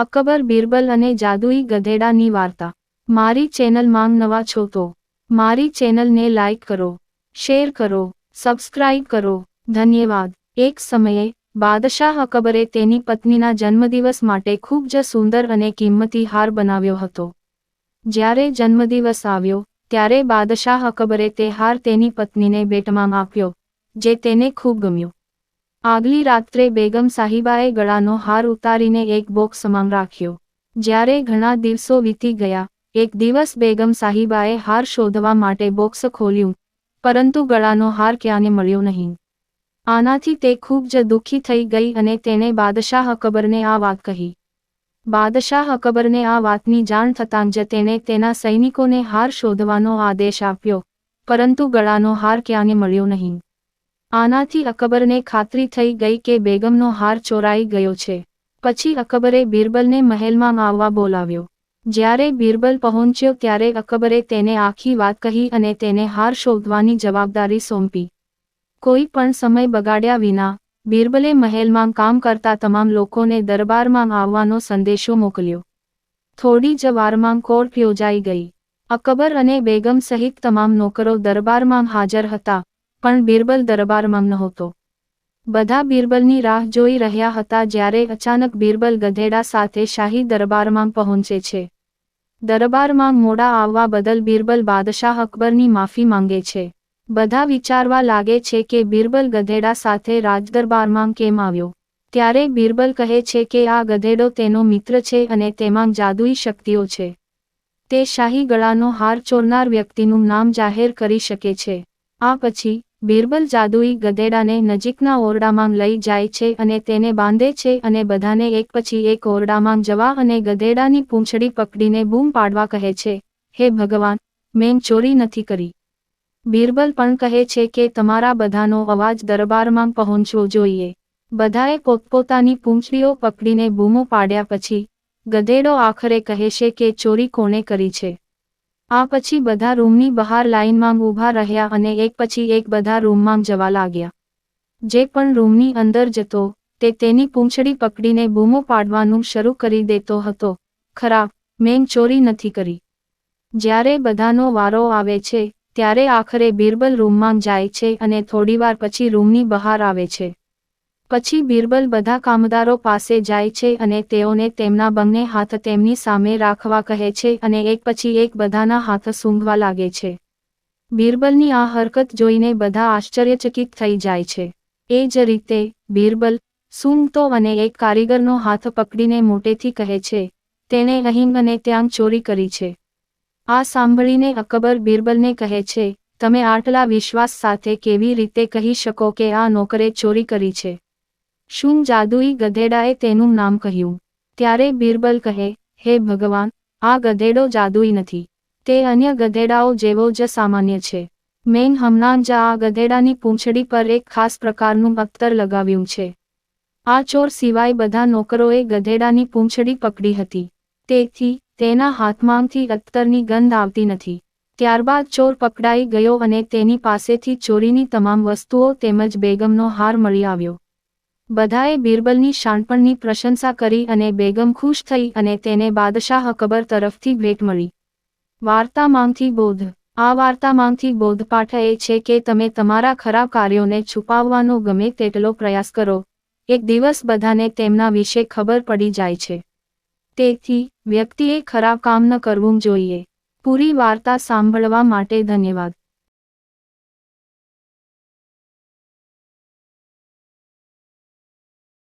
અકબર બિરબલ અને જાદુઈ ગધેડાની વાર્તા. મારી ચેનલ માંગ નવા છો તો મારી ચેનલને લાઇક કરો, શેર કરો, સબસ્ક્રાઇબ કરો. ધન્યવાદ. એક સમયે બાદશાહ અકબરે તેની પત્નીના જન્મદિવસ માટે ખૂબ જ સુંદર અને કિંમતી હાર બનાવ્યો હતો. જ્યારે જન્મદિવસ આવ્યો, ત્યારે બાદશાહ અકબરે તે હાર તેની પત્નીને ભેટમાં આપ્યો, જે તેને ખૂબ ગમ્યો. આગલી રાત્રે બેગમ સાહિબાએ ગળાનો હાર ઉતારીને એક બોક્સમાં રાખ્યો. જ્યારે ઘણા દિવસો વીતી ગયા, એક દિવસ બેગમ સાહિબાએ હાર શોધવા માટે બોક્સ ખોલ્યું, પરંતુ ગળાનો હાર ક્યાંને મળ્યો નહીં. આનાથી તે ખૂબ જ દુઃખી થઈ ગઈ અને તેણે બાદશાહ અકબરને આ વાત કહી. બાદશાહ અકબરને આ વાતની જાણ થતાં જ તેણે તેના સૈનિકોને હાર શોધવાનો આદેશ આપ્યો, પરંતુ ગળાનો હાર ક્યાંને મળ્યો નહીં. આનાથી અકબરને ખાતરી થઈ ગઈ કે બેગમનો હાર ચોરાઈ ગયો છે. પછી અકબરે બિરબલને મહેલમાં આવવા બોલાવ્યો. જ્યારે બિરબલ પહોંચ્યો ત્યારે અકબરે તેને આખી વાત કહી અને તેને હાર શોધવાની જવાબદારી સોંપી. કોઈ પણ સમય બગાડ્યા વિના, બિરબલે મહેલમાં કામ કરતા તમામ લોકોને દરબારમાં આવવાનો સંદેશો મોકલ્યો. થોડી જ વારમાં કોર્ટ યોજાઈ ગઈ. અકબર અને બેગમ સહિત તમામ નોકરો દરબારમાં હાજર હતા. પણ બિરબલ દરબારમાં નહોતો બધા બિરબલની રાહ જોઈ રહ્યા હતા જ્યારે અચાનક બિરબલ ગધેડા સાથે શાહી દરબારમાં પહોંચે છે. દરબારમાં મોડા આવવા બદલ બિરબલ બાદશાહ અકબરની માફી માંગે છે. બધા વિચારવા લાગે છે કે બિરબલ ગધેડા સાથે રાજદરબારમાં કેમ આવ્યો? ત્યારે બિરબલ કહે છે કે આ ગધેડો તેનો મિત્ર છે અને તેમાં જાદુઈ શક્તિઓ છે. તે શાહી ગળાનો હાર ચોરનાર વ્યક્તિનું નામ જાહેર કરી શકે છે. આ પછી બિરબલ જાદુઈ ગધેડાને નજીકના ઓરડામાં લઈ જાય છે અને તેને બાંધે છે અને બધાને એક પછી એક ઓરડામાં જવા અને ગધેડાની પૂંછડી પકડીને બૂમ પાડવા કહે છે, હે ભગવાન, મેં ચોરી નથી કરી. બિરબલ પણ કહે છે કે તમારા બધાનો અવાજ દરબારમાં પહોંચવો જોઈએ. બધાએ પોતપોતાની પૂંછડીઓ પકડીને બૂમો પાડ્યા પછી ગધેડો આખરે કહે છે કે ચોરી કોણે કરી છે? આ પછી બધા રૂમની બહાર લાઇનમાં ઊભા રહ્યા અને એક પછી એક બધા રૂમમાં જવા લાગ્યા. જે પણ રૂમની અંદર જતો, તે તેની પૂંછડી પકડીને બૂમો પાડવાનું શરૂ કરી દેતો હતો. ખરાબ મેં ચોરી નથી કરી. જ્યારે બધાનો વારો આવે છે, ત્યારે આખરે બિરબલ રૂમમાં જાય છે અને થોડીવાર પછી રૂમની બહાર આવે છે. પછી બિરબલ બધા કામદારો પાસે જાય છે અને તેઓને તેમના બંને હાથ તેમની સામે રાખવા કહે છે અને એક પછી એક બધાના હાથ સૂંઘવા લાગે છે. બિરબલની આ હરકત જોઈને બધા આશ્ચર્યચકિત થઈ જાય છે. એ જ રીતે, બિરબલ સૂંઘતો અને એક કારીગરનો હાથ પકડીને મોટેથી કહે છે, તેણે અહીં અને ત્યાં ચોરી કરી છે. આ સાંભળીને અકબર બિરબલને કહે છે, તમે આટલા વિશ્વાસ સાથે કેવી રીતે કહી શકો કે આ નોકરે ચોરી કરી છે? શું જાદુઈ ગધેડાએ તેનું નામ કહ્યું? ત્યારે બિરબલ કહે, હે ભગવાન, આ ગધેડો જાદુઈ નથી. તે અન્ય ગધેડાઓ જેવો જ સામાન્ય છે. મેં હમણાં જ આ ગધેડાની પૂંછડી પર એક ખાસ પ્રકારનું અખ્તર લગાવ્યું છે. આ ચોર સિવાય બધા નોકરોએ ગધેડાની પૂંછડી પકડી હતી. તેથી, તેના હાથમાંથી અખ્તરની ગંધ આવતી નથી. ત્યારબાદ ચોર પકડાઈ ગયો અને તેની પાસેથી ચોરીની તમામ વસ્તુઓ તેમજ બેગમનો હાર મળી આવ્યો. બધાએ બિરબલની શાણપણની પ્રશંસા કરી અને બેગમ ખુશ થઈ અને તેને બાદશાહ અકબર તરફથી ભેટ મળી. વાર્તામાંથી બોધ. આ વાર્તામાંથી બોધપાઠ એ છે કે તમે તમારા ખરાબ કાર્યોને છુપાવવાનો ગમે તેટલો પ્રયાસ કરો. એક દિવસ બધાને તેમના વિશે ખબર પડી જાય છે. તેથી, વ્યક્તિએ ખરાબ કામ ન કરવું જોઈએ. પૂરી વાર્તા સાંભળવા માટે ધન્યવાદ.